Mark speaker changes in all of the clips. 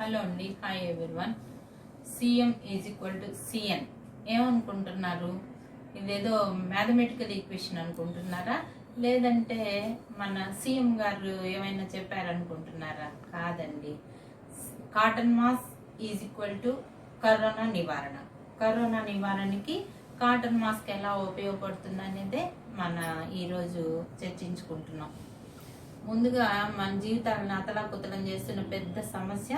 Speaker 1: Hello అండి hi one CM is equal to CN ఏమనుకుంటున్నారు? ఇదేదో మ్యాథమెటికల్ ఈక్వేషన్ అనుకుంటున్నారా? లేదంటే మన సీఎం గారు ఏమైనా చెప్పారనుకుంటున్నారా? కాదండి. Cotton mask is equal to corona నివారణ. కరోనా నివారణకి కాటన్ మాస్క్ ఎలా ఉపయోగపడుతుంది అనేది మన ఈరోజు చర్చించుకుంటున్నాం. ముందుగా మన జీవితాలను అతలాకుతలం చేస్తున్న పెద్ద సమస్య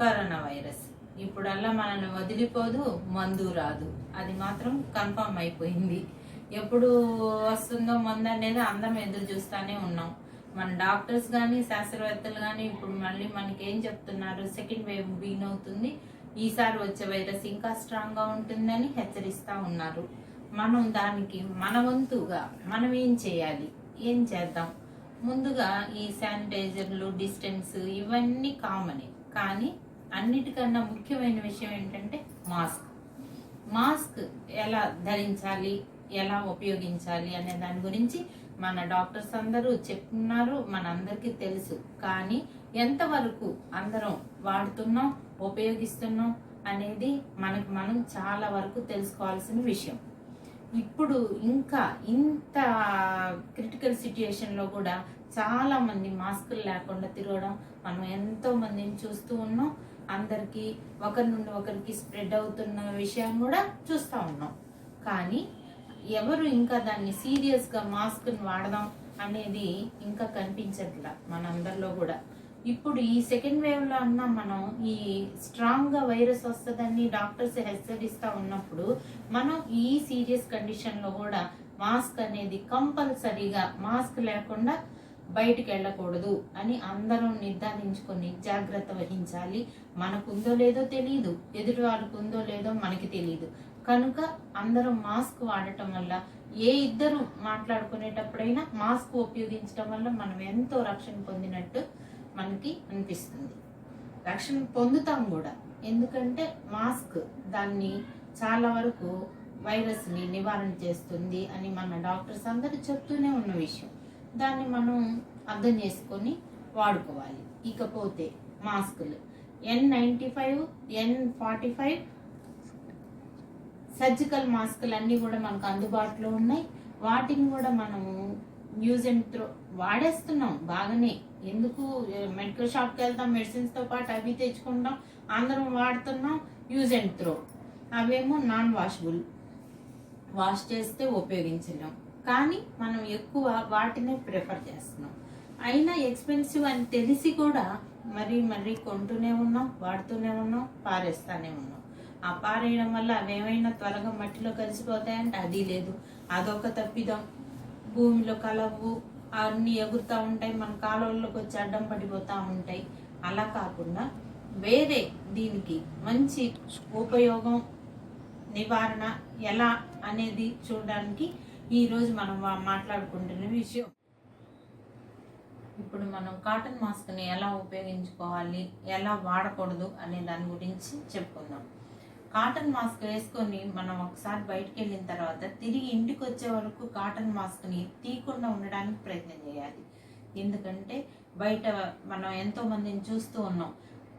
Speaker 1: కరోనా వైరస్ ఇప్పుడల్లా మనల్ని వదిలిపోదు మందు రాదు. అది మాత్రం కన్ఫర్మ్ అయిపోయింది. ఎప్పుడు వస్తుందో మందు అనేది అందరం ఎదురు చూస్తూనే ఉన్నాం. మన డాక్టర్స్ కానీ శాస్త్రవేత్తలు కానీ ఇప్పుడు మళ్ళీ మనకి ఏం చెప్తున్నారు? సెకండ్ వేవ్ బీన్ అవుతుంది. ఈసారి వచ్చే వైరస్ ఇంకా స్ట్రాంగ్గా ఉంటుందని హెచ్చరిస్తూ ఉన్నారు. మనం దానికి మన వంతుగా మనం ఏం చేయాలి? ఏం చేద్దాం? ముందుగా ఈ శానిటైజర్లు డిస్టెన్స్ ఇవన్నీ కామనే. కానీ అన్నిటికన్నా ముఖ్యమైన విషయం ఏంటంటే మాస్క్. మాస్క్ ఎలా ధరించాలి ఎలా ఉపయోగించాలి అనే దాని గురించి మన డాక్టర్స్ అందరూ చెప్తున్నారు మనందరికీ తెలుసు. కానీ ఎంతవరకు అందరం వాడుతున్నాం ఉపయోగిస్తున్నాం అనేది మనకు మనం చాలా వరకు తెలుసుకోవాల్సిన విషయం. ఇప్పుడు ఇంకా ఇంత క్రిటికల్ సిచ్యుయేషన్లో కూడా చాలామంది మాస్కులు లేకుండా తిరగడం మనం ఎంతో మందిని చూస్తూ ఉన్నాం. అందరికీ ఒకరి నుండి ఒకరికి స్ప్రెడ్ అవుతున్న విషయం కూడా చూస్తూ ఉన్నాం. కానీ ఎవరు ఇంకా దాన్ని సీరియస్గా మాస్క్ని వాడదాం అనేది ఇంకా కనిపించట్లా మనందరిలో కూడా. ఇప్పుడు ఈ సెకండ్ వేవ్లో అన్నా అన్న మనం ఈ స్ట్రాంగ్గా వైరస్ వస్తుందని డాక్టర్స్ హెచ్చరిస్తూ ఉన్నప్పుడు మనం ఈ సీరియస్ కండిషన్లో కూడా మాస్క్ అనేది కంపల్సరీగా మాస్క్ లేకుండా బయటికి వెళ్ళకూడదు అని అందరం నిర్ధారించుకొని జాగ్రత్త వహించాలి. మనకు ఉందో లేదో తెలియదు ఎదుటి వాళ్ళకు ఉందో లేదో మనకి తెలియదు కనుక అందరం మాస్క్ వాడటం వల్ల ఏ ఇద్దరు మాట్లాడుకునేటప్పుడైనా మాస్క్ ఉపయోగించడం వల్ల మనం ఎంతో రక్షణ పొందినట్టు మనకి అనిపిస్తుంది. రక్షణ పొందుతాం కూడా. ఎందుకంటే మాస్క్ దాన్ని చాలా వరకు వైరస్ని నివారణ చేస్తుంది అని మన డాక్టర్స్ అందరూ చెప్తూనే ఉన్న విషయం. దాన్ని మనం అర్థం చేసుకొని వాడుకోవాలి. ఇకపోతే మాస్కులు. N ninety five N forty five surgical మాస్కులు అన్నీ కూడా మనకు అందుబాటులో ఉన్నాయి. వాటిని కూడా మనము యూజ్ అండ్ త్రో వాడేస్తున్నాం బాగానే. ఎందుకు? మెడికల్ షాప్కి వెళ్తాం మెడిసిన్స్తో పాటు అవి తెచ్చుకుంటాం అందరం వాడుతున్నాం యూజ్ అండ్ త్రో అవేమో నాన్ వాషబుల్ వాష్ చేస్తే ఉపయోగించలేం. కానీ మనం ఎక్కువ వాటినే ప్రిఫర్ చేస్తున్నాం. అయినా ఎక్స్పెన్సివ్ అని తెలిసి కూడా మరీ మరీ కొంటూనే ఉన్నాం వాడుతూనే ఉన్నాం పారేస్తానే ఉన్నాం. ఆ పారేయడం వల్ల అవేమైనా త్వరగా మట్టిలో కలిసిపోతాయంటే అది లేదు. అదొక తప్పిదం. భూమిలో కలవు అన్నీ ఎగురుతూ ఉంటాయి. మన కాలువల్లోకి వచ్చి అడ్డం పడిపోతూ ఉంటాయి. అలా కాకుండా వేరే దీనికి మంచి ఉపయోగం నివారణ ఎలా అనేది చూడడానికి ఈరోజు మనం మాట్లాడుకుంటున్న విషయం. ఇప్పుడు మనం కాటన్ మాస్క్ని ఎలా ఉపయోగించుకోవాలి ఎలా వాడకూడదు అనే దాని గురించి చెప్పుకుందాం. కాటన్ మాస్క్ వేసుకొని మనం ఒకసారి బయటకు వెళ్ళిన తర్వాత తిరిగి ఇంటికి వచ్చే వరకు కాటన్ మాస్క్ని తీయకుండా ఉండడానికి ప్రయత్నం చేయాలి. ఎందుకంటే బయట మనం ఎంతో మందిని చూస్తూ ఉన్నాం.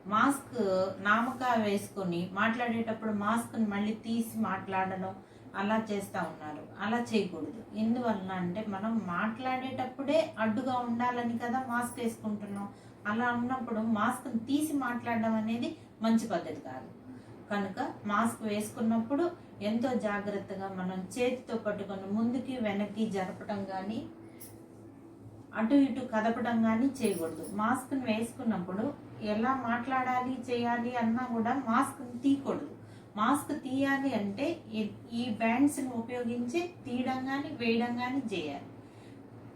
Speaker 1: మాస్క్ నామక వేసుకొని మాట్లాడేటప్పుడు మాస్క్ని మళ్ళీ తీసి మాట్లాడడం అలా చేస్తూ ఉన్నారు. అలా చేయకూడదు. ఎందువలన అంటే మనం మాట్లాడేటప్పుడే అడ్డుగా ఉండాలని కదా మాస్క్ వేసుకుంటున్నాం. అలా ఉన్నప్పుడు మాస్క్ని తీసి మాట్లాడడం అనేది మంచి పద్ధతి కాదు. కనుక మాస్క్ వేసుకున్నప్పుడు ఎంతో జాగ్రత్తగా మనం చేతితో పట్టుకొని ముందుకి వెనక్కి జరపడం కానీ అటు ఇటు కదపడం కానీ చేయకూడదు. మాస్క్ని వేసుకున్నప్పుడు ఎలా మాట్లాడాలి చేయాలి అన్నా కూడా మాస్క్ని తీయకూడదు. మాస్క్ తీయాలి అంటే ఈ- ఈ బ్యాండ్స్ని ఉపయోగించి తీయడం కానీ వేయడం కానీ చేయాలి.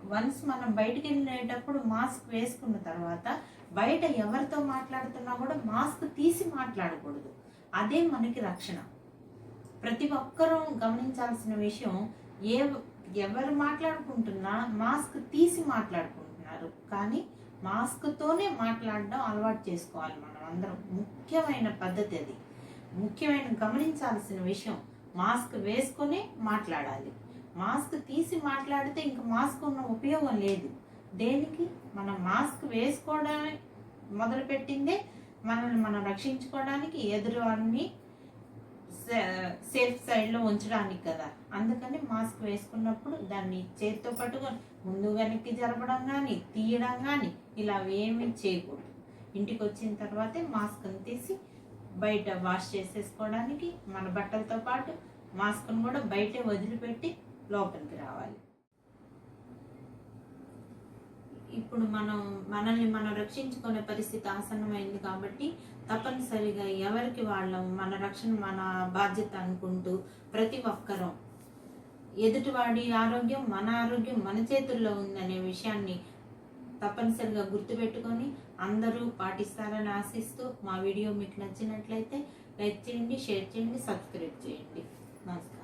Speaker 1: వన్స్ మనం బయటికి వెళ్ళేటప్పుడు మాస్క్ వేసుకున్న తర్వాత బయట ఎవరితో మాట్లాడుతున్నా కూడా మాస్క్ తీసి మాట్లాడకూడదు. అదే మనకి రక్షణ. ప్రతి ఒక్కరూ గమనించాల్సిన విషయం ఏ ఎవరు మాట్లాడుకుంటున్నా మాస్క్ తీసి మాట్లాడుకుంటున్నారు. కానీ మాస్క్తోనే మాట్లాడడం అలవాటు చేసుకోవాలి మనం అందరం. ముఖ్యమైన పద్ధతి అది. ముఖ్యమైన గమనించాల్సిన విషయం మాస్క్ వేసుకొని మాట్లాడాలి. మాస్క్ తీసి మాట్లాడితే ఇంక మాస్క్ ఉన్న ఉపయోగం లేదు. దేనికి? మనం మాస్క్ వేసుకోవడమే మొదలుపెట్టిందే మనల్ని మనం రక్షించుకోవడానికి ఎదురు అన్ని సేఫ్ సైడ్లో ఉంచడానికి కదా. అందుకని మాస్క్ వేసుకున్నప్పుడు దాన్ని చేతితో పట్టుకొని ముందు వెనక్కి జరపడం కానీ తీయడం కానీ ఇలా ఏమీ చేయకూడదు. ఇంటికి వచ్చిన తర్వాతే మాస్క్ని తీసి బయట వాష్ చేసేసుకోవడానికి మన బట్టలతో పాటు మాస్క్ను కూడా బయటే వదిలిపెట్టి లోపలికి రావాలి. ఇప్పుడు మనం మనల్ని మనం రక్షించుకునే పరిస్థితి ఆసన్నమైంది కాబట్టి తప్పనిసరిగా ఎవరికి వాళ్ళం మన రక్షణ మన బాధ్యత అనుకుంటూ ప్రతి ఒక్కరం. ఎదుటివాడి ఆరోగ్యం మన ఆరోగ్యం మన చేతుల్లో ఉందనే విషయాన్ని తప్పనిసరిగా గుర్తుపెట్టుకొని అందరూ పాటిస్తారని ఆశిస్తూ మా వీడియో మీకు నచ్చినట్లయితే లైక్ చేయండి షేర్ చేయండి సబ్స్క్రైబ్ చేయండి. నమస్కారం.